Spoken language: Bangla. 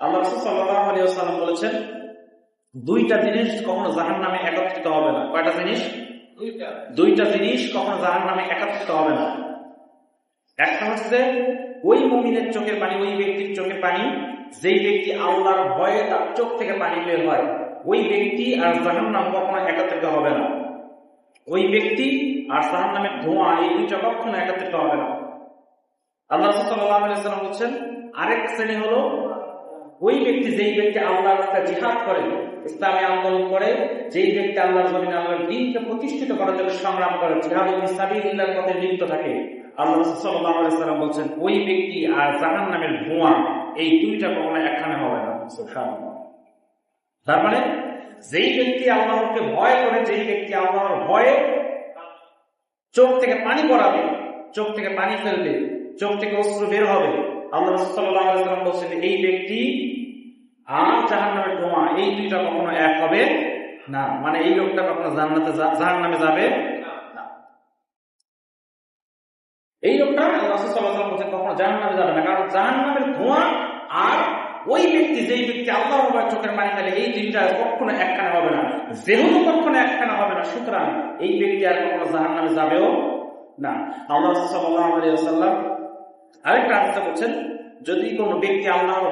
আল্লাহ রাসূল আলাইহি ওয়াসাল্লাম বলেছেন দুইটা জিনিস কখনো জাহান নামে একত্রিত হবে না। কয়টা জিনিস? দুইটা। জিনিস কখনো জাহান নামে একত্রিত হবে না। একটা হচ্ছে ওই মুমিনের চোখের পানি ওই ব্যক্তির চোখের পানি যেই ব্যক্তি আল্লাহর ভয়ে তার চোখ থেকে পানি বের হয় ওই ব্যক্তি আর জাহান নাম কখনো একত্রিত হবে না। ওই ব্যক্তি আর জাহান নামের ধোঁয়া এই দুইটা কখনো একত্রিত হবে না। আল্লাহ রাসূল সাল্লাল্লাহু আলাইহি বলছেন আরেক শ্রেণি হলো ওই ব্যক্তি যেই ব্যক্তি আল্লাহর রাস্তায় জিহাদ করে, ইসলামী আন্দোলন করে, যেই ব্যক্তি আল্লাহর জমিনে আল্লাহর দিনকে প্রতিষ্ঠিত করার জন্য সংগ্রাম করে জিহাদ সাবিলিল্লাহর পথে লিপ্ত থাকে। আল্লাহ আলাইহি বলছেন, ওই ব্যক্তি আর জাহান নামের ধোঁয়া এই দুইটা কখনো একখানে হবে না। তার মানে যেই ব্যক্তি আল্লাহকে ভয় করে, যেই ব্যক্তি আল্লাহর ভয়ে চোখ থেকে পানি পড়াবে, চোখ থেকে পানি ফেলবে, চোখ থেকে অস্ত্র বের হবে আল্লাহ বলছেন, এই ব্যক্তি আর জাহান্নামের ধোঁয়া, এই দুইটা কখনো এক হবে না। মানে এই লোকটা কখনো জান্নাতে যা- জাহান্নামে যাবে এই লোকটা আল্লাহ ওয়াসাল্লাম বলছেন, কখনো জাহান্নামে যাবে না। কারণ জাহান্নামের ধোঁয়া আর ওই ব্যক্তি, যেই ব্যক্তি আল্লাহর ভয়ে চোখের পানি ফেলে, এই দুইটা কখনো একখানে হবে না। যেহেতু কখনো একখানে হবে না। সুতরাং এই ব্যক্তি আর কখনো জাহান্নামে যাবেও না। আল্লাহ রাসূল সাল্লাল্লাহু আলাইহি ওয়াসাল্লাম আরেকটা হাদিসে বলছেন যদি কোনো ব্যক্তি আল্লাহর